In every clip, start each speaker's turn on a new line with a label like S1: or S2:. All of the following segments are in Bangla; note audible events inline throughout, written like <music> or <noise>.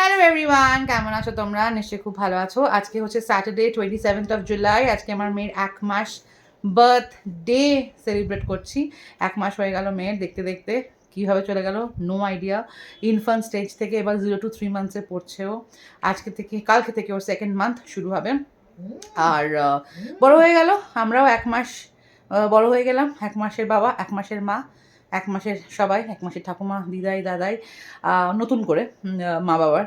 S1: হ্যালো এভরিওয়ান কেমন আছো তোমরা? নিশ্চয়ই খুব ভালো আছো। আজকে হচ্ছে Saturday twenty seventh of July আজকে আমার মেয়ের এক মাস বার্থডে সেলিব্রেট করছি। এক মাস হয়ে গেল মেয়ের, দেখতে দেখতে কীভাবে চলে গেল নো আইডিয়া ইনফান্ট স্টেজ থেকে এবার জিরো টু থ্রি মান্থসে পড়ছেও আজকে থেকে, কালকে থেকে ওর সেকেন্ড মান্থ শুরু হবে। আর বড় হয়ে গেল। আমরাও এক মাস বড় হয়ে গেলাম। এক মাসের বাবা, এক মাসের মা। এক মাসের সবাই এক মাসের ঠাকুমা দিদাই দাদাই নতুন করে মা বাবার।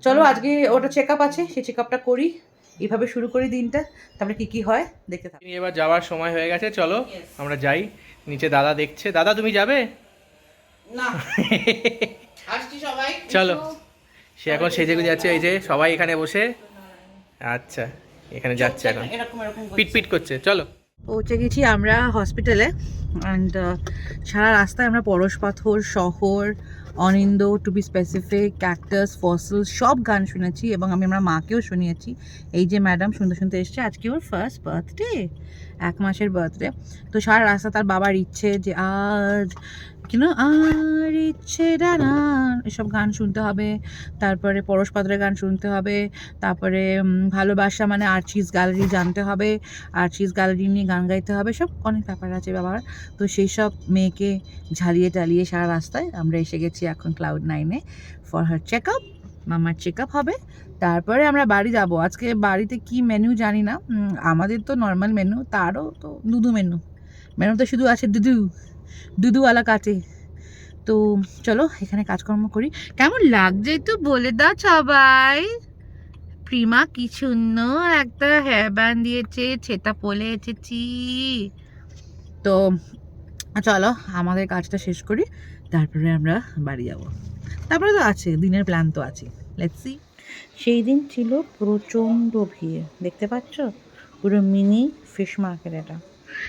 S1: চলো আজকে ওটা চেক আপ আছে সেই চেক আপটা করি এইভাবে শুরু করি দিনটা। তারপরে কি কি হয় দেখতে থাকি।
S2: এবার যাওয়ার সময় হয়ে গেছে চলো আমরা যাই নিচে দাদা দেখছে। দাদা তুমি যাবে?
S1: না। <laughs> সবাই।
S2: চলো। সে এখন সেজে গুজে যাচ্ছে এই যে সবাই এখানে বসে। আচ্ছা এখানে যাচ্ছে এখন।
S1: এরকম এরকম
S2: পিট পিট করছে চলো।
S1: পৌঁছে গেছি আমরা হসপিটালে অ্যান্ড সারা রাস্তায় আমরা পরশ পাথর শহর, অনিন্দ টু বি স্পেসিফিক ক্যাক্টাস ফসল সব গান শুনেছি এবং আমি আমার মাকেও শুনিয়েছি। এই যে ম্যাডাম শুনতে শুনতে এসছে, আজকে ওর ফার্স্ট বার্থডে এক মাসের বার্থডে তো সারা রাস্তা তার বাবার ইচ্ছে যে আজ কেন আর ইচ্ছে এসব গান শুনতে হবে। তারপরে পরশ পাত্রের গান শুনতে হবে। তারপরে ভালোবাসা মানে আর্চিস গ্যালারি জানতে হবে। আর্চিস গ্যালারি নিয়ে গান গাইতে হবে। সব অনেক ব্যাপার আছে বাবার। তো সেই সব মেয়েকে ঝালিয়ে টালিয়ে সারা রাস্তায় আমরা এসে গেছি এখন ক্লাউড নাইনে ফর হার চেক আপ মামার চেক আপ হবে। তারপরে আমরা বাড়ি যাব। আজকে বাড়িতে কি মেনু জানি না। আমাদের তো নর্মাল মেনু তারও তো দুদু মেনু মেনু তো শুধু আছে দুদু দুদুওয়ালা কাটে তো চলো এখানে কাজকর্ম করি। কেমন লাগছে একটু বলে দাও সবাই। প্রিমা কি সুন্দর একটা হেয়ার দিয়েছে ছেটা পলে এসেছি। তো চলো আমাদের কাজটা শেষ করি, তারপরে আমরা বাড়ি যাব। তারপরে তো আছে, দিনের প্ল্যান তো আছে। লেটস সেই দিন ছিল প্রচণ্ড ভিড়, দেখতে পাচ্ছ? পুরো মিনি ফিশ মার্কেট এটা।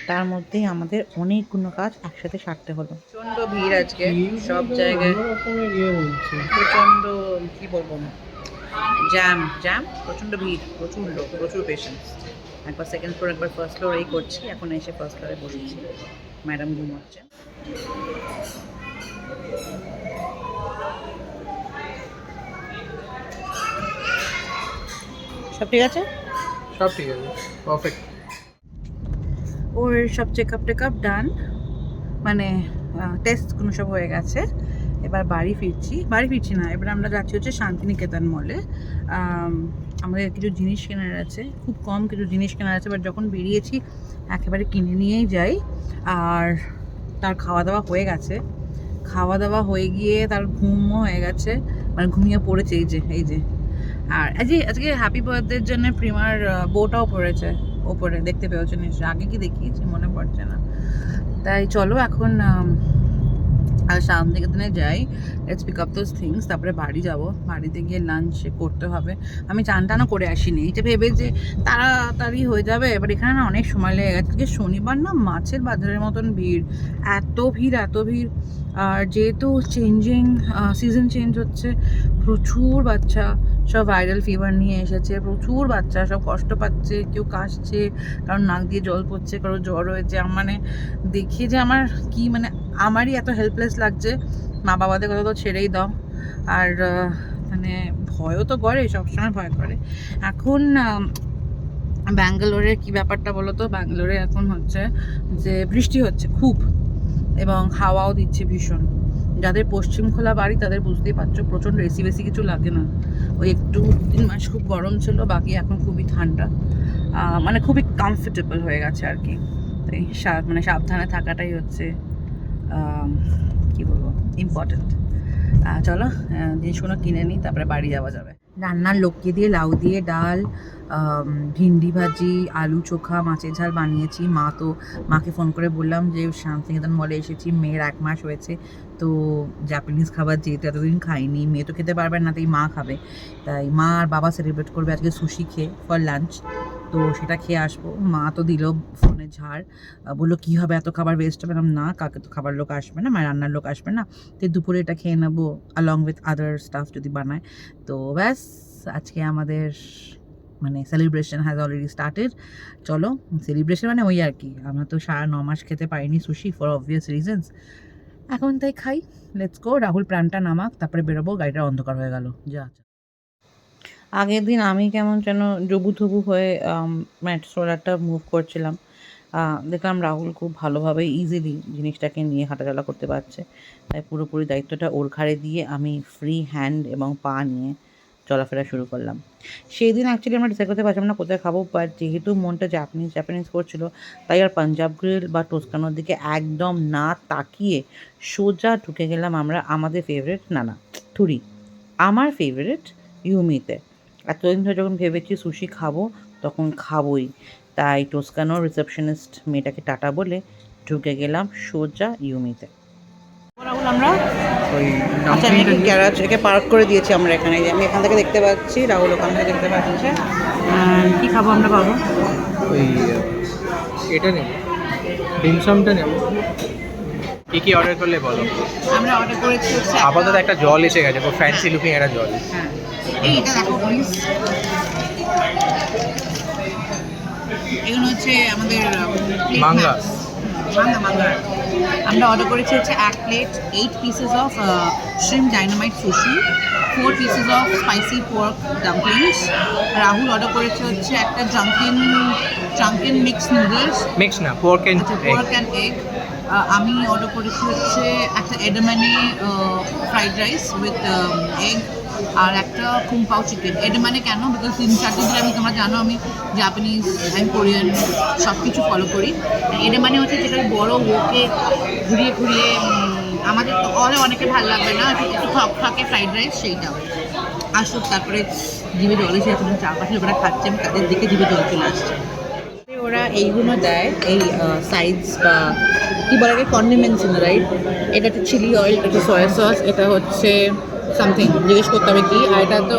S1: তার মধ্যেই আমাদের অনেকগুলো কাজ একসাথে সারতে হলো। প্রচণ্ড ভিড় আজকে সব জায়গায়। প্রচণ্ড কি বলব না জ্যাম জ্যাম প্রচণ্ড ভিড় প্রচণ্ড প্রচুর পেশেন্ট একবার সেকেন্ড ফ্লোর একবার ফার্স্ট ফ্লোর এই করছি এখন এসে ফার্স্ট ফ্লোরে বসেছি। ম্যাডাম ঘুমাচ্ছে। সব ঠিক আছে?
S2: সব ঠিক আছে পারফেক্ট
S1: ওর সব check up take up done মানে টেস্টগুলো সব হয়ে গেছে। এবার বাড়ি ফিরছি। বাড়ি ফিরছি না, এবার আমরা যাচ্ছি হচ্ছে শান্তিনিকেতন মলে আমাদের কিছু জিনিস কেনার আছে, খুব কম কিছু জিনিস কেনার আছে এবার যখন বেরিয়েছি, একেবারে কিনে নিয়েই যাই। আর তার খাওয়া দাওয়া হয়ে গেছে। খাওয়া দাওয়া হয়ে গিয়ে তার ঘুমও হয়ে গেছে। মানে ঘুমিয়ে পড়েছে এই যে এই যে। আর, আজকে আজকে হ্যাপি বার্থডের জন্য প্রিমার বউটাও পড়েছে। ওপরে দেখতে পেয়েছ নিশ্চয়ই আগে কি দেখিয়েছি মনে পড়ছে না। তাই চলো এখন আর শান্তিনিকেতনে যাই। Let's pick up those things তারপরে বাড়ি যাব। বাড়িতে গিয়ে লাঞ্চ করতে হবে। আমি চান টানও করে আসিনি। এটা ভেবে যে তাড়াতাড়ি হয়ে যাবে এবার এখানে না অনেক সময় লেগে গেছে। আজকে শনিবার না মাছের বাজারের মতন ভিড়। এত ভিড় এত ভিড়। আর যেহেতু চেঞ্জিং সিজন চেঞ্জ হচ্ছে, প্রচুর বাচ্চা। সব ভাইরাল ফিভার নিয়ে এসেছে, প্রচুর বাচ্চা সব কষ্ট পাচ্ছে, কেউ কাশছে কারণ নাক দিয়ে জল পড়ছে কারও জ্বর হয়েছে মানে দেখি যে আমার কি মানে আমারই এত হেল্পলেস লাগছে মা বাবাদের কথা তো ছেড়েই দাও, আর মানে ভয়ও তো করে, সবসময় ভয় করে। এখন ব্যাঙ্গালোরের কি ব্যাপারটা বলো তো? ব্যাঙ্গালোরে এখন হচ্ছে যে বৃষ্টি হচ্ছে খুব, এবং হাওয়াও দিচ্ছে ভীষণ। যাদের পশ্চিম খোলা বাড়ি তাদের বুঝতেই পারছ, প্রচণ্ড এসি বেশি কিছু লাগে না। ওই একটু তিন মাস খুব গরম ছিল, বাকি এখন খুবই ঠান্ডা। মানে খুবই কমফোর্টেবল হয়ে গেছে আর কি। তাই মানে সাবধানে থাকাটাই হচ্ছে কি বলব ইম্পর্টেন্ট চলো জিনিসগুলো কিনে নিই, তারপরে বাড়ি যাওয়া যাবে। রান্নার লোককে দিয়ে লাউ দিয়ে ডাল ভিন্ডি ভাজি, আলু চোখা, মাছের ঝাল বানিয়েছি। মা তো, মাকে ফোন করে বললাম যে শান্তিনিকেতন মলে এসেছি, মেয়ের এক মাস হয়েছে, তো জাপানিজ খাবার যেহেতু এতদিন খাইনি, মেয়ে তো খেতে পারবে না, তাই মা খাবে। তাই মা আর বাবা সেলিব্রেট করবে আজকে সুশি খেয়ে ফর লাঞ্চ তো সেটা খেয়ে আসব। মা তো দিল ফোনে ঝাড়। বলল, কী হবে? এত খাবার ওয়েস্ট হবে? না কাকে তো খাবার লোক আসবে না মানে রান্নার লোক আসবে না। তো দুপুরে এটা খেয়ে নেব অলং উইথ আদার স্টাফ যদি বানায়। তো ব্যাস, আজকে আমাদের মানে সেলিব্রেশন হ্যাজ অলরেডি স্টার্টেড চলো সেলিব্রেশন মানে ওই আর কি। আমরা তো সারা ন মাস খেতে পারিনি সুশি ফর অবভিয়াস রিজনস এখন তাই খাই। লেটস গো রাহুল প্রাণটা নামাক, তারপরে বেরোবো, গাড়িটা অন্ধকার হয়ে গেল। যা। আগের দিন আমি কেমন যেন জবু থবু হয়ে মেট্রোলারটা মুভ করছিলাম। দেখলাম রাহুল খুব ভালোভাবে ইজিলি জিনিসটাকে নিয়ে হাঁটাচলা করতে পারছে। তাই পুরোপুরি দায়িত্বটা ওর ঘাড়ে দিয়ে আমি ফ্রি হ্যান্ড এবং পা নিয়ে চলাফেরা শুরু করলাম। সেই দিন অ্যাকচুয়ালি আমরা ডিসাইড করতে পারছিলাম না কোথায় খাব বাট যেহেতু মনটা জাপানিজ জাপানিজ করছিল, তাই আর পাঞ্জাব গ্রিল বা টোস্কানোর দিকে একদম না তাকিয়ে সোজা ঢুকে গেলাম আমরা, আমাদের ফেভারিট না না থুরি আমার ফেভারিট ইউমিতে এতদিন ধরে যখন ভেবেছি সুশি খাব তখন খাবোই। তাই টোস্কানোর রিসেপশনিস্ট মেয়েটাকে টাটা বলে ঢুকে গেলাম সোজা ইউমিতে রাহুল আমরা?
S2: ওই
S1: আচ্ছা আমি গ্যারাজ একে পার্ক করে দিয়েছি আমরা এখানে। আমি এখান থেকে দেখতে পাচ্ছি রাহুল ওখান থেকে দেখতে পাচ্ছে। কি খাব আমরা পাবো
S2: ওই এটা নেব। ডিমসামটা নেব। কি কি অর্ডার করলে বলো?
S1: আমরা অর্ডার করেছি একটা-
S2: আপাতত একটা জল এসে গেছে খুব ফ্যান্সি লুকিং একটা জল।
S1: হ্যাঁ। এই এটা দেখো প্লিজ এগুলো হচ্ছে আমাদের
S2: মাংলা।
S1: মাঙ্গা। মাঙ্গা আমরা অর্ডার করেছি হচ্ছে এক plate eight pieces of shrimp dynamite sushi four pieces of spicy pork dumplings Rahul order করেছে হচ্ছে একটা জাঙ্কিন জাঙ্কিন মিক্স নুডলস
S2: মিক্স না পোর্ক
S1: আচ্ছা পোর্ক অ্যান্ড এগ আমি অর্ডার করেছি হচ্ছে একটা এডমানে ফ্রাইড রাইস উইথ এগ আর একটা কুম্পাও চিকেন এটা মানে কেন? বিকজ তিন চারটে দিন আমি, তোমরা জানো, আমি জাপানিজ অ্যান্ড কোরিয়ান সব কিছু ফলো করি এটা মানে হচ্ছে যেটা বড় ওকে ঘুরিয়ে ঘুরিয়ে আমাদের তো অলে অনেকে ভালো লাগবে না, একটু খক থাকে ফ্রাইড রাইস সেইটা আসুক, তারপরে জিভে জল এসে আছে চারপাশে ওরা খাচ্ছে, আমি তাদের দিকে জিভে জল চলে আসছে। ওরা এইগুলো দেয়, এই সাইডস বা কি বলে কন্ডিমেন্টস রাইট এটা হচ্ছে চিলি অয়েল এটা সয়া সস এটা হচ্ছে সামথিং জিজ্ঞেস করতে হবে কি আর এটা তো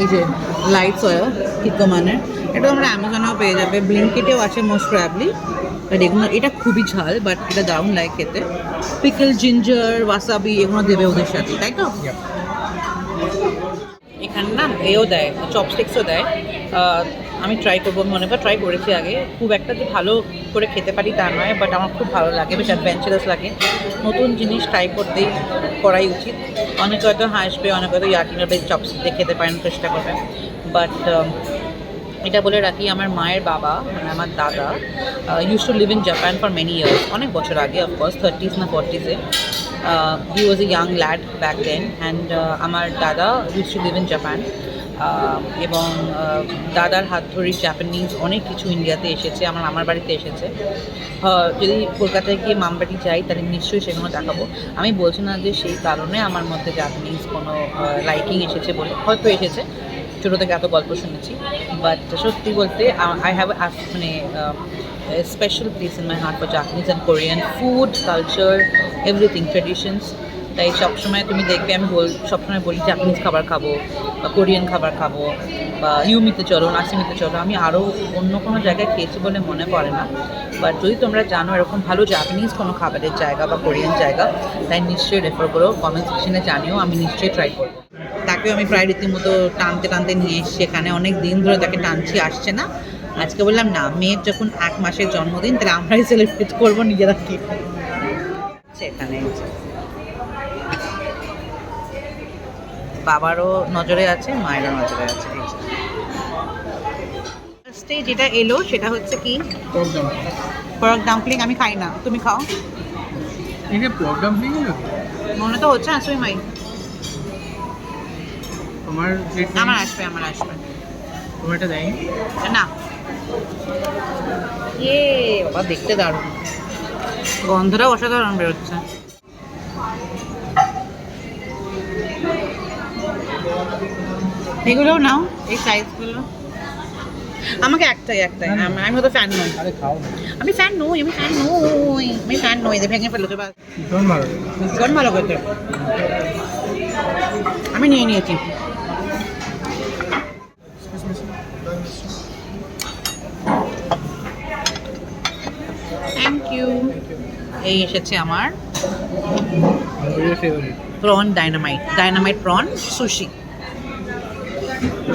S1: এই যে লাইট সয়া কিকো মানের এটা আমরা অ্যামাজনেও পেয়ে যাবে ব্লিঙ্কিটেও আছে মোস্ট প্রয়াবলি বাট এগুলো এটা খুবই ঝাল বাট এটা দারুণ লাগে খেতে। পিকল জিঞ্জার ওয়াসাবি এগুলো দেবে ওদের সাথে তাই তো? এখানে না এও দেয় চপস্টিক্সও দেয় আমি ট্রাই করব মনে হয় ট্রাই করেছি আগে। খুব একটা যে ভালো করে খেতে পারি তা নয় বাট আমার খুব ভালো লাগে, বেশ অ্যাডভেঞ্চারাস লাগে। নতুন জিনিস ট্রাই করতেই করাই উচিত। অনেকে হয়তো হাসবে অনেকে হয়তো ইয়ার্কিং হবে চপস্টিক দিয়ে খেতে পারেন, চেষ্টা করবেন। বাট এটা বলে রাখি, আমার মায়ের বাবা মানে আমার দাদা use to live in Japan for many years অনেক বছর আগে অফকোর্স থার্টিস না ফর্টিসে he was a young lad back then and আমার দাদা use to live in Japan এবং দাদার হাত ধরেই জাপানিজ অনেক কিছু ইন্ডিয়াতে এসেছে, আমার আমার বাড়িতে এসেছে। যদি কলকাতায় গিয়ে মামবাড়ি যাই, তাহলে নিশ্চয়ই সেগুলো দেখাবো। আমি বলছি না যে সেই কারণে আমার মধ্যে জাপানিজ কোনো লাইকিং এসেছে বলে, হয়তো এসেছে, ছোটো থেকে এত গল্প শুনেছি। বাট সত্যি বলতে আই হ্যাভ মানে special place in my heart for Japanese and Korean food culture everything traditions তাই সবসময় তুমি দেখবে, আমি বল সবসময় বলি জাপানিজ খাবার খাব বা কোরিয়ান খাবার খাব বা ইউমিতে চলো নাসিমিতে চলো। আমি আরও অন্য কোনো জায়গায় খেয়েছি বলে মনে পড়ে না। বাট যদি তোমরা জানো এরকম ভালো জাপানিজ কোনো খাবারের জায়গা বা কোরিয়ান জায়গা, তাই নিশ্চয়ই রেফার করো কমেন্ট সেকশনে জানিও, আমি নিশ্চয়ই ট্রাই করব। তাকেও আমি প্রায় রীতিমতো টানতে টানতে নিয়ে এসেছি এখানে। অনেক দিন ধরে তাকে টানছি, আসছে না। আজকে বললাম, না, মেয়ের যখন এক মাসের জন্মদিন, তাহলে আমরাই সেলিব্রেট করব, নিজেরা কি? এখানে এই যে। বাবারও নজরে আছে মায়েরও নজরে আছে। এ যেটা এলো সেটা হচ্ছে কি? পরক ডাম্পলিং আমি খাই না। তুমি খাও?
S2: এটা পোর্ক ডাম্পলিং
S1: মনে তো হচ্ছে আসবে মাই।
S2: তোমার
S1: আমার আসবে আমার আসবে।
S2: তোমার এটা দেয়নি?
S1: না। ইয়ে বাবা দেখতে দারুণ। গন্ধটাও অসাধারণ বেরোচ্ছে। এগুলোও নাও এই সাইজগুলো আমাকে একটাই একটাই। আমি- আমি তো ফ্যান নই। আমি ফ্যান নই আমি ফ্যান নই। আমি ফ্যান নই এদের ভেঙে ফেলেছে বা
S2: ভীষণ ভালো।
S1: করতে। আমি নিয়ে নিয়েছি। থ্যাংক ইউ এই এসেছে আমার prawn dynamite dynamite prawn sushi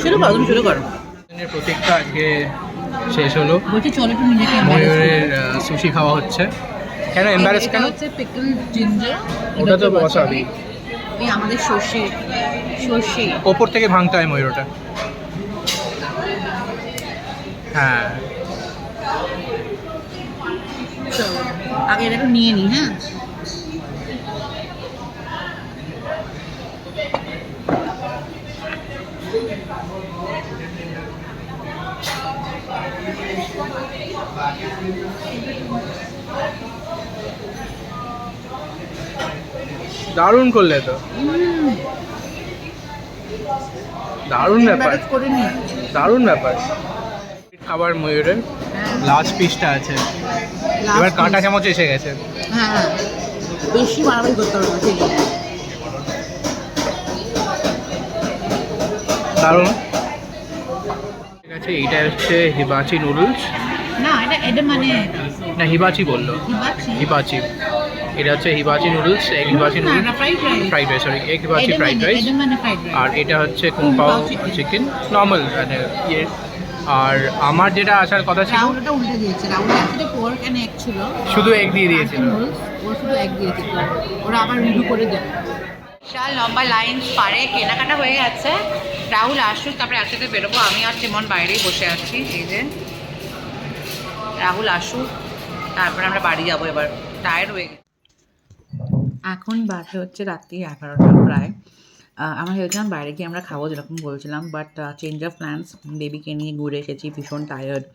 S1: শুরু করো তুমি শুরু করো।
S2: প্রতীকটা আজকে শেষ হলো।
S1: বলছি চলো একটু নিজেকে
S2: ময়ূরের সুশি খাওয়া হচ্ছে। কেন এম্বারেস কেন?
S1: হচ্ছে পিকল জিঞ্জার
S2: ওটা তো বসাবি
S1: এই আমাদের সর্ষে সর্ষে
S2: ওপর থেকে ভাঙতে হয় ময়ূরটা। হ্যাঁ।
S1: আগে এটা নিয়ে নিই হ্যাঁ?
S2: দারুণ করলে তো। দারুণ ব্যাপার। দারুণ ব্যাপার। খাবার ময়ূরের লাস্ট পিসটা আছে। এবার কাঁটা চামচ এসে গেছে।
S1: হ্যাঁ। হ্যাঁ বেশি মারামারি করতে হবে ঠিক আছে।
S2: দারুণ। ঠিক আছে এইটা হচ্ছে হিবাচি নুডলস।
S1: এটা এটা মানে
S2: না হিবাচি বলল।
S1: হিবাচি?
S2: হিবাচি। এটা হচ্ছে hibachi noodles egg hibachi noodles
S1: fried rice
S2: sorry egg hibachi fried
S1: মানে
S2: রাইস
S1: মানে
S2: আর এটা হচ্ছে কুম্পাও চিকেন নর্মাল মানে ইয়ে। আর আমার যেটা আসার কথা ছিল
S1: ওটা উল্টে দিয়েছে। Rahul actually pork and egg ছিল।
S2: শুধু egg দিয়ে দিয়েছিল।
S1: ওর শুধু এগ দিয়েছিল। ওরা আবার রিভিউ করে দেবে। বিশাল লম্বা লাইন পারে কেনাকাটা হয়ে গেছে। রাহুল আসুক তারপরে একসাথে বেরোবো। আমি আর চিমন বাইরেই বসে আছি এই যে। রাহুল আসুক, তারপরে আমরা বাড়ি যাব এবার। টায়ার্ড হয়ে গেছে। এখন বাজে হচ্ছে রাত্রি এগারোটা প্রায়। আমরা ভেবেছিলাম বাইরে গিয়ে আমরা খাব যেরকম বলছিলাম বাট চেঞ্জ অফ প্ল্যান্স বেবিকে নিয়ে ঘুরে এসেছি, ভীষণ টায়ার্ড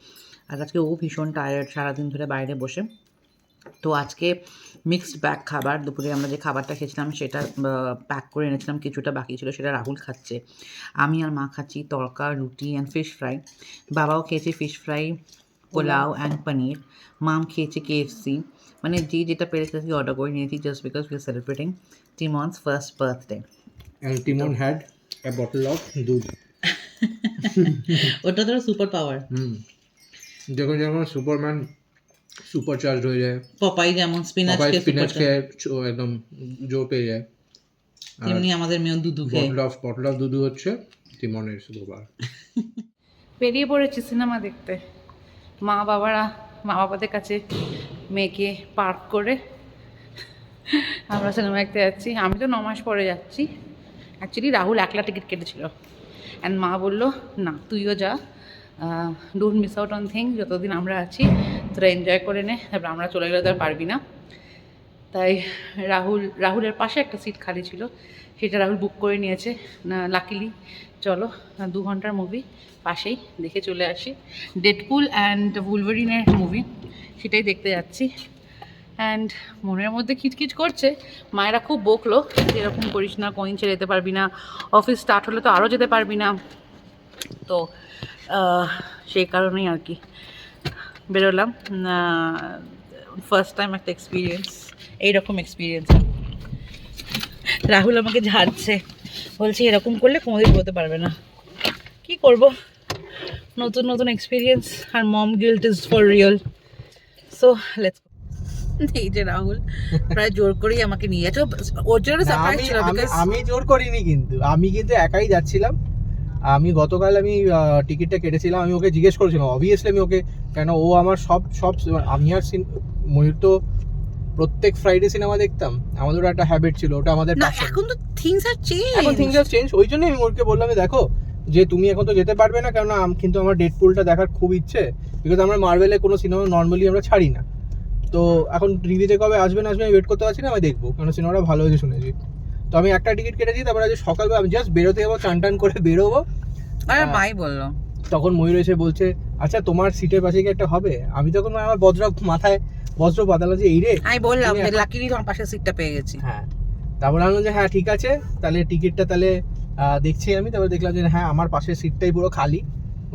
S1: আর আজকে ও ভীষণ টায়ার্ড সারাদিন ধরে বাইরে বসে। তো আজকে মিক্সড ব্যাগ খাবার, দুপুরে আমরা যে খাবারটা খেয়েছিলাম সেটা প্যাক করে এনেছিলাম, কিছুটা বাকি ছিল, সেটা রাহুল খাচ্ছে। আমি আর মা খাচ্ছি তড়কা রুটি অ্যান্ড ফিশ ফ্রাই বাবাও খেয়েছে fish fry pulao and paneer mum খেয়েছে কেএফসি মানে যে যেটা পেরেছে অর্ডার করে নিয়েছি just because we are celebrating Timon's first birthday
S2: and Timon had a bottle of দুধ. <laughs>
S1: ওটা তো সুপার পাওয়ার
S2: হুম। যখন যখন সুপারম্যান সুপার চার্জ হয়ে যায়
S1: পপাই যেমন স্পিনাচ
S2: সবাই স্পিনাচ খেয়ে একদম জোর পেয়ে যায়।
S1: তেমনি আমাদের মেয়েও দুধু খেয়ে।
S2: বটল অফ বটল অফ দুধু হচ্ছে টিমনের সুপার <laughs>
S1: বেরিয়ে পড়েছি সিনেমা দেখতে। মা বাবারা মা বাবাদের কাছে মেয়েকে পার্ক করে আমরা সিনেমা দেখতে যাচ্ছি। আমি তো ন মাস পরে যাচ্ছি। অ্যাকচুয়ালি রাহুল একলা টিকিট কেটেছিল। অ্যান্ড মা বলল, না, তুইও যা। Don't miss out on thing যতদিন আমরা আছি, তোরা এনজয় করে নে। তারপর আমরা চলে গেলে তো আর পারবি না। তাই রাহুল, রাহুলের পাশে একটা সিট খালি ছিল। সেটা রাহুল বুক করে নিয়েছে। লাকিলি চলো দু ঘণ্টার মুভি পাশেই দেখে চলে আসি। ডেডপুল অ্যান্ড ভুলভারিনের মুভি সেটাই দেখতে যাচ্ছি। অ্যান্ড মনের মধ্যে খিচখিচ করছে, মায়েরা খুব বকলো এরকম করিস না কোইন ছেড়ে যেতে পারবি না অফিস স্টার্ট হলে তো আরও যেতে পারবি না। তো সেই কারণেই আর কি বেরোলাম। ফার্স্ট টাইম একটা এক্সপিরিয়েন্স এইরকম এক্সপিরিয়েন্স রাহুল আমাকে ঝাড়ছে। বলছে এরকম করলে কোনোদিন হতে পারবে না। কি করব? নতুন নতুন experience R mom guilt is for real so let's এই যে রাহুল প্রায় জোর করেই আমাকে নিয়ে যাচ্ছে। ওর জন্য সারপ্রাইজ
S3: আমি
S1: ছিল
S3: আমি জোর করিনি কিন্তু। আমি কিন্তু একাই যাচ্ছিলাম। আমি গতকাল আমি টিকিটটা কেটেছিলাম। আমি ওকে জিজ্ঞেস করেছিলাম অবভিয়াসলি আমি ওকে কেন ও আমার সব সব আমি আর ময়ূর তো প্রত্যেক ফ্রাইডে সিনেমা দেখতাম আমাদের একটা হ্যাবিট ছিল ওটা আমাদের
S1: না এখন তো থিংস আর চেঞ্জ এখন
S3: থিংস আর চেঞ্জ ওই জন্যই আমি ওকে বললাম যে, দেখো যে তুমি এখন তো যেতে পারবে না কেননা আম- কিন্তু আমার ডেট পুলটা দেখার খুব ইচ্ছে বিকজ আমরা মার্বেলে কোনো সিনেমা নর্মালি আমরা ছাড়ি না। তো এখন রিভিউতে কবে আসবে না আসবে আমি ওয়েট করতে পারছি না আমি দেখব কারণ সিনেমাটা ভালো হয়েছে শুনেছি। তো আমি একটা টিকিট কেটেছি তারপর আজ সকালবেলা আমি জাস্ট বেরোতে যাব চান টান করে বেরোবো।
S1: আরে। মাই বলল।
S3: তখন ময়ূর এসে বলছে আচ্ছা তোমার সিটের পাশে কি একটা হবে? আমি তখন আমার বজ্র মাথায় বজ্র পাতালো যে এই রে
S1: আমি বললাম যে লাকিলি তোমার পাশে সিটটা পেয়ে গেছি।
S3: হ্যাঁ তারপর আমি যে হ্যাঁ ঠিক আছে তাহলে টিকিটটা তাহলে দেখছি আমি। তারপর দেখলাম যে হ্যাঁ আমার পাশের সিটটাই পুরো খালি।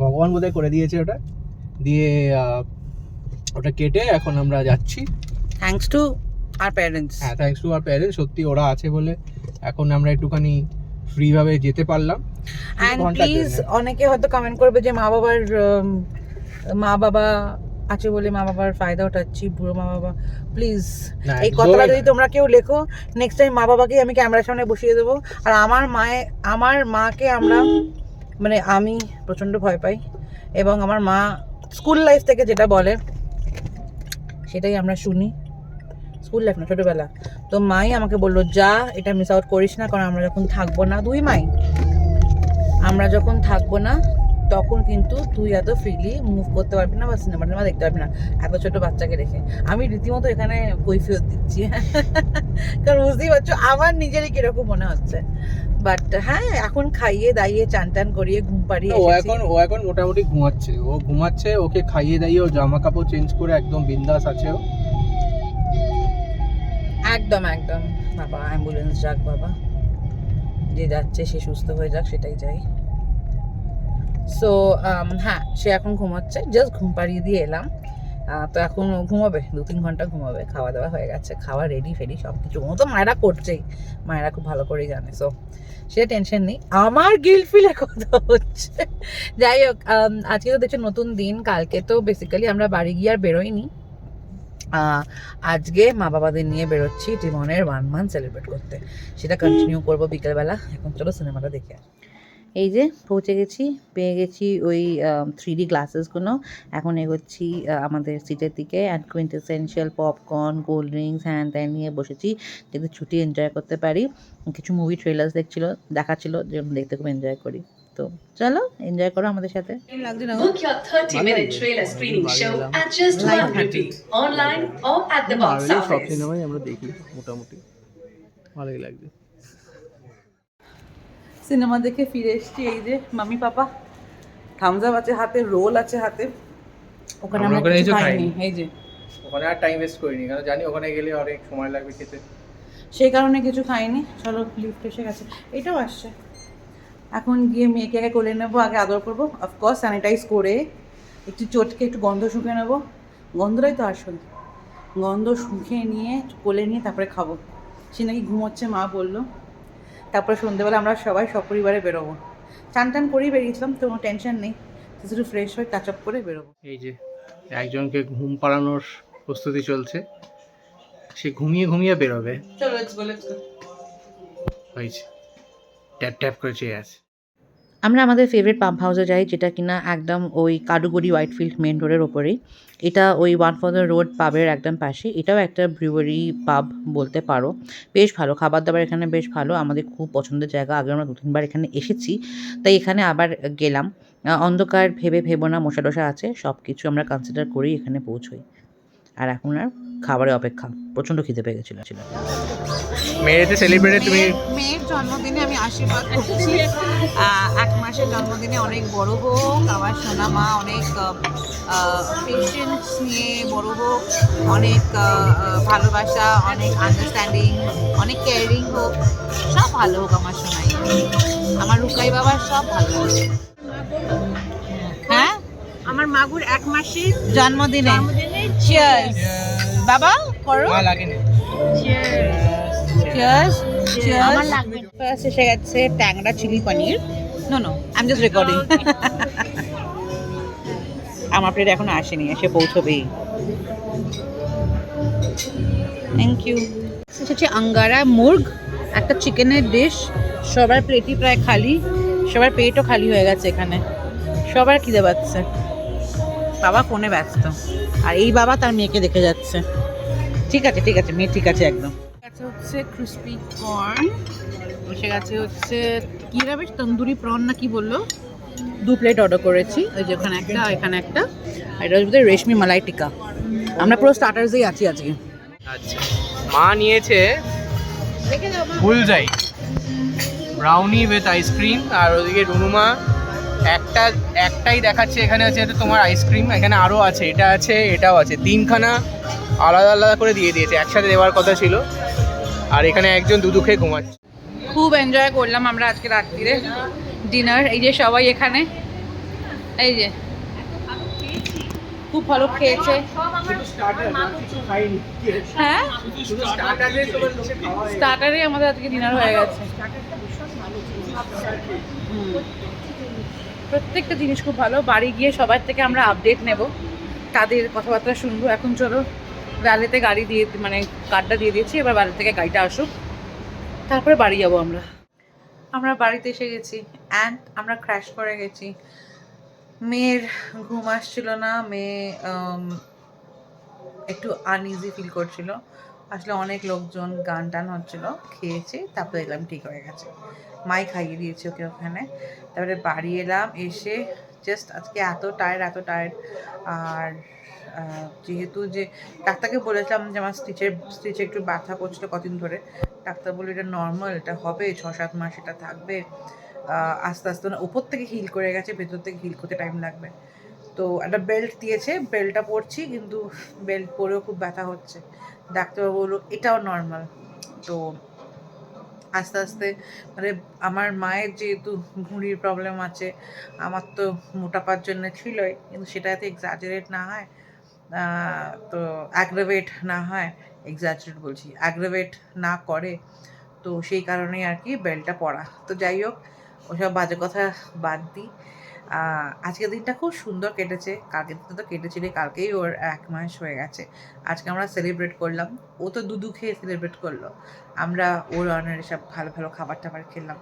S3: ভগবান বোধহয় করে দিয়েছে ওটা। দিয়ে ওটা কেটে এখন আমরা যাচ্ছি।
S1: থ্যাঙ্কস টু আর প্যারেন্টস
S3: হ্যাঁ থ্যাংকস টু আর প্যারেন্টস সত্যি ওরা আছে বলে এখন আমরা একটুখানি ফ্রিভাবে যেতে পারলাম।
S1: অ্যান্ড প্লিজ অনেকে হয়তো কমেন্ট করবে যে মা বাবার মা বাবা আছে বলে মা বাবার ফায়দা উঠাচ্ছি বুড়ো মা বাবা। প্লিজ এই কথাটা যদি তোমরা কেউ লেখো নেক্সট টাইম মা বাবাকে আমি ক্যামেরার সামনে বসিয়ে দেবো। আর আমার মায়ে আমার মাকে আমরা মানে আমি প্রচণ্ড ভয় পাই। এবং আমার মা স্কুল লাইফ থেকে যেটা বলে সেটাই আমরা শুনি। স্কুল লাইফ না ছোটোবেলা। তো মাই আমাকে বলল যা এটা মিস আউট করিস না কারণ আমরা যখন থাকব না দুই মাই আমরা যখন থাকব না তখন কিন্তু তুই এত ফ্রিলি মুভ করতে পারবি না বা সিনেমা টিনেমা দেখতে পারবি না এত ছোট বাচ্চাকে রেখে। আমি রীতিমতো এখানে কৈফিয়ত দিচ্ছি। <laughs> কারণ বুঝতেই পারছ আমার নিজেরই কীরকম মনে হচ্ছে। বাট হ্যাঁ এখন খাইয়ে দাইয়ে চান টান করিয়ে ঘুম পাড়িয়ে
S3: ও এখন ও এখন মোটামুটি ঘুমাচ্ছে। ও ঘুমাচ্ছে ওকে খাইয়ে দাইয়ে ও জামা কাপড় চেঞ্জ করে একদম বিন্দাস আছে ও।
S1: একদম একদম। বাবা অ্যাম্বুলেন্স যাক বাবা। যে যাচ্ছে সে সুস্থ হয়ে যাক সেটাই চাই। সো হ্যাঁ সে এখন ঘুমাচ্ছে। জাস্ট ঘুম পাড়িয়ে দিয়ে এলাম। তো এখন ঘুমাবে দু তিন ঘণ্টা ঘুমাবে। খাওয়া দাওয়া হয়ে গেছে খাওয়া রেডি ফেডি সব কিছু ও তো মায়েরা করছেই। মায়েরা খুব ভালো করেই জানে। সো সে টেনশন নেই। আমার গিল ফিলে কথা হচ্ছে। যাই হোক আম, আজকে তো দেখছি নতুন দিন। কালকে তো বেসিক্যালি আমরা বাড়ি গিয়ে আর বেরোইনি। আজকে মা বাবাদের নিয়ে বেরোচ্ছি টিমনের ওয়ান মান্থ সেলিব্রেট করতে। সেটা কন্টিনিউ করব বিকেলবেলা। এখন চলো সিনেমাটা দেখে আসি। এই যে পৌঁছে গেছি, পেয়ে গেছি ওই থ্রি ডি গ্লাসেসগুলো এখন এগোচ্ছি আমাদের সিটের দিকে। And quintessential popcorn cold drinks হ্যান ত্যান নিয়ে বসেছি। যাতে ছুটি এনজয় করতে পারি। কিছু মুভি ট্রেলার্স দেখছিল, দেখাচ্ছিল যে দেখতে খুব এনজয় করি। তো চলো এনজয় করো আমাদের সাথে। লাগছে না?
S4: Book your 30 minute trailer screening show at just 1 rupee online or at the box
S3: মার্ভেলের সব সিনেমাই আমরা দেখি মোটামুটি। ভালোই লাগছে
S1: সিনেমা দেখে ফিরে এসেছি এই যে মামি পাপা। থামস আপ আছে হাতে রোল আছে হাতে। ওখানে
S3: আমরা
S1: কিছু খাইনি। এই যে।
S3: ওখানে আর টাইম ওয়েস্ট করিনি কারণ জানি ওখানে গেলে অনেক সময় লাগবে খেতে।
S1: সেই কারণে কিছু খাইনি। চলো লিফট এসে গেছে। এটাও আসছে। এখন গিয়ে মেয়েকে আগে কোলে নেব আগে আদর করব অফকোর্স স্যানিটাইজ করে একটু চটকে একটু গন্ধ শুকিয়ে নেব। গন্ধটাই তো আসল। গন্ধ শুকিয়ে নিয়ে কোলে নিয়ে তারপরে খাব। সে নাকি ঘুমোচ্ছে মা বলল। তারপরে সন্ধ্যেবেলা আমরা সবাই সপরিবারে বেরোবো। চান টান করেই বেরিয়েছিলাম তো কোনো টেনশন নেই। একটু ফ্রেশ হয়ে টাচ আপ করে বেরোবো।
S3: এই যে একজনকে ঘুম পাড়ানোর প্রস্তুতি চলছে। সে ঘুমিয়ে ঘুমিয়ে বেরোবে।
S1: চলো লেটস গো লেটস গো
S3: হয়েছে। ট্যাপ ট্যাপ করে চেয়ে আছে।
S1: আমরা আমাদের ফেভারিট পাম্প হাউসে যাই, যেটা কিনা একদম ওই কাডুগুড়ি হোয়াইটফিল্ড মেন রোডের ওপরেই। এটা ওই ওয়ান ফর দ্য রোড পাবের একদম পাশে। এটাও একটা ব্রিউয়ারি পাব বলতে পারো। বেশ ভালো খাবার দাবার এখানে বেশ ভালো। আমাদের খুব পছন্দের জায়গা। আগে আমরা দু তিনবার এখানে এসেছি। তাই এখানে আবার গেলাম। অন্ধকার, ভেবে ভেবো না মশা টশা আছে। সব কিছু আমরা কনসিডার করেই এখানে পৌঁছই। আর এখন আর খাবারের অপেক্ষা। প্রচণ্ড খিদে পেয়ে গেছিল, ছিল।
S3: মেয়েতে সেলিব্রেটে তুমি
S1: মেয়ের জন্মদিনে আমি আশীর্বাদ করছি। এক মাসের জন্মদিনে অনেক বড় হোক আমার সোনা মা অনেক পেশেন্স নিয়ে বড় হোক অনেক ভালোবাসা অনেক আন্ডারস্ট্যান্ডিং অনেক কেয়ারিং হোক সব ভালো হোক আমার সোনাই। আমার রুকাই বাবার সব ভালো হোক। হ্যাঁ? আমার মাগুর এক মাসের জন্মদিনে। চিয়ার্স বাবা করো।
S3: মা লাগেনি।
S1: এসে গেছে Tangra chilli paneer. No no I am just recording আমার প্লেট এখনও আসেনি এসে পৌঁছবেই। থ্যাংক ইউ হচ্ছে আঙ্গারা মুর্গ একটা চিকেনের ডিশ সবার প্লেটই প্রায় খালি সবার পেটও খালি হয়ে গেছে এখানে। সবার খিদে পাচ্ছে। বাবা ফোনে ব্যস্ত আর এই বাবা তার মেয়েকে দেখে যাচ্ছে। ঠিক আছে ঠিক আছে মেয়ে ঠিক আছে একদম। হচ্ছে ক্রিসপি কর্ন বসে গেছে হচ্ছে কি রাবে তন্দুরি প্রন না কি বলল? দু প্লেট অর্ডার করেছি ওই যে ওখানে একটা, এখানে একটা এটা হচ্ছে রেশমি মালাই টিকা আমরা পুরো স্টার্টার্সেই আছি আজকে।
S3: আচ্ছা মা নিয়েছে ভুল ফুলজাই ব্রাউনি উইথ আইসক্রিম আর ওদিকে রুনুমা একটা, একটাই দেখাচ্ছে, এখানে আছে এটা তোমার আইসক্রিম এখানে আরও আছে, এটা আছে, এটাও আছে। তিনখানা আলাদা আলাদা করে দিয়ে দিয়েছে, একসাথে দেওয়ার কথা ছিল। আর এখানে একজন দুদু খেয়ে ঘুমাচ্ছে।
S1: খুব এনজয় করলাম আমরা আজকে রাত্রিরে। ডিনার এই যে সবাই এখানে। এই যে। খুব ভালো খেয়েছে। হ্যাঁ? স্টার্টারে আমাদের আজকে ডিনার হয়ে গেছে। প্রত্যেকটা জিনিস খুব ভালো। বাড়ি গিয়ে সবার থেকে আমরা আপডেট নেব। তাদের কথাবার্তা শুনব। এখন চলো ভ্যালেতে গাড়ি দিয়ে মানে কার্ডটা দিয়ে দিয়েছি, এবার ভ্যালে থেকে গাড়িটা আসুক। তারপরে বাড়ি যাব আমরা। আমরা বাড়িতে এসে গেছি অ্যান্ড আমরা ক্র্যাশ করে গেছি। মেয়ের ঘুম আসছিল না, মেয়ে একটু আনইজি ফিল করছিল। আসলে অনেক লোকজন গান টান হচ্ছিল, খেয়েছে, তারপরে দেখলাম ঠিক হয়ে গেছে। মাই খাইয়ে দিয়েছে ওকে ওখানে। তারপরে বাড়ি এলাম, এসে জাস্ট আজকে এত টায়ার্ড এত টায়ার্ড আর যেহেতু যে ডাক্তারকে বলেছিলাম যে আমার স্টিচের স্টিচে একটু ব্যথা করছিল কদিন ধরে। ডাক্তার বলল, এটা নর্মাল এটা হবে ছ সাত মাস এটা থাকবে। আস্তে আস্তে না, উপর থেকে হিল করে গেছে, ভেতর থেকে হিল করতে টাইম লাগবে। তো একটা বেল্ট দিয়েছে বেল্টটা পরছি, কিন্তু বেল্ট পরেও খুব ব্যথা হচ্ছে। ডাক্তারবাবু বলল, এটাও নর্মাল তো আস্তে আস্তে মানে আমার মায়ের যেহেতু ভুঁড়ির প্রবলেম আছে, আমার তো মোটাপার জন্য ছিলই, কিন্তু সেটা যাতে এক্সাজারেট না হয়। তো অ্যাগ্রাভেট না হয় এক্সাজারেট বলছি অ্যাগ্রাভেট না করে, তো সেই কারণেই আর কি বেল্টটা পরা। তো যাই হোক, ওসব বাজে কথা বাদ দিই আজকের দিনটা খুব সুন্দর কেটেছে, কালকের দিনটা তো কেটেছিল কালকেই ওর এক মাস হয়ে গেছে। আজকে আমরা সেলিব্রেট করলাম, ও তো দুধু খেয়ে সেলিব্রেট করল। আমরা ওর অনারে সব ভালো ভালো খাবার টাবার খেলাম।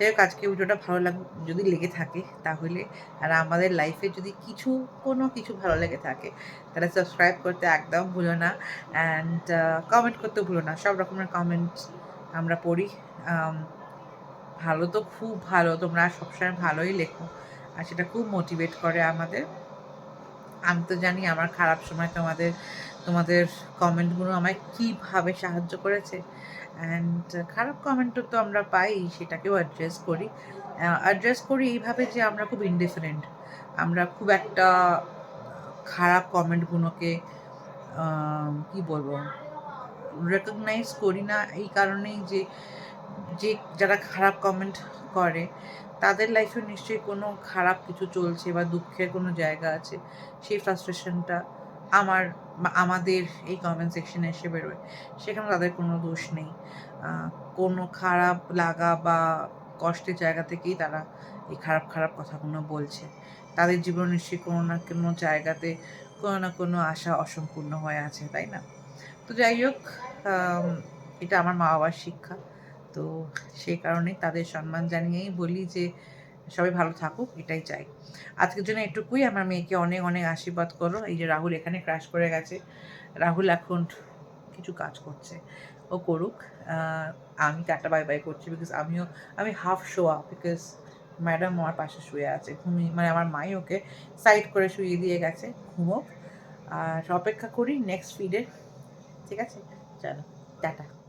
S1: যাই হোক আজকে ভিডিওটা ভালো লাগ, যদি লেগে থাকে তাহলে, আর আমাদের লাইফে যদি কিছু, কোনো কিছু ভালো লেগে থাকে, তাহলে সাবস্ক্রাইব করতে একদম ভুলো না অ্যান্ড কমেন্ট করতে ভুলো না। সব রকমের কমেন্ট আমরা পড়ি। ভালো তো খুব ভালো, তোমরা সবসময় ভালোই লেখো, আর সেটা খুব মোটিভেট করে আমাদের। আমি তো জানি আমার খারাপ সময় তোমাদের তোমাদের কমেন্টগুলো আমায় কীভাবে সাহায্য করেছে। অ্যান্ড খারাপ কমেন্টও তো আমরা পাই, সেটাকেও অ্যাড্রেস করি। অ্যাড্রেস করি এইভাবে যে আমরা খুব ইনডিফারেন্ট আমরা খুব একটা খারাপ কমেন্টগুলোকে কি বলব রেকগনাইজ করি না। এই কারণেই যে যে যারা খারাপ কমেন্ট করে, তাদের লাইফে নিশ্চয়ই কোনো খারাপ কিছু চলছে বা দুঃখের কোনো জায়গা আছে, সেই ফ্রাস্ট্রেশনটা আমার আমাদের এই কমেন্ট সেকশনে এসে বেরোয়। সেখানে তাদের কোনো দোষ নেই। কোনো খারাপ লাগা বা কষ্টের জায়গা থেকেই তারা এই খারাপ খারাপ কথাগুলো বলছে। তাদের জীবন নিশ্চয়ই কোনো না কোনো জায়গাতে কোনো না কোনো আশা অসম্পূর্ণ হয়ে আছে, তাই না? তো যাই হোক এটা আমার মা বাবার শিক্ষা। তো সেই কারণে তাদের সম্মান জানিয়েই বলি যে সবাই ভালো থাকুক, এটাই চাই। আজকের জন্য এটুকুই। আমার মেয়েকে অনেক অনেক আশীর্বাদ করো। এই যে রাহুল এখানে ক্রাশ করে গেছে। রাহুল এখন কিছু কাজ করছে। ও করুক। আমি টাটা বাই বাই করছি বিকজ আমিও, আমি হাফ শোয়া বিকজ ম্যাডাম আমার পাশে শুয়ে আছে। ঘুমিয়ে মানে আমার মাই ওকে সাইড করে শুয়ে দিয়ে গেছে। ঘুমোক। আর অপেক্ষা করি নেক্সট ফিডে ঠিক আছে? চলো, টাটা।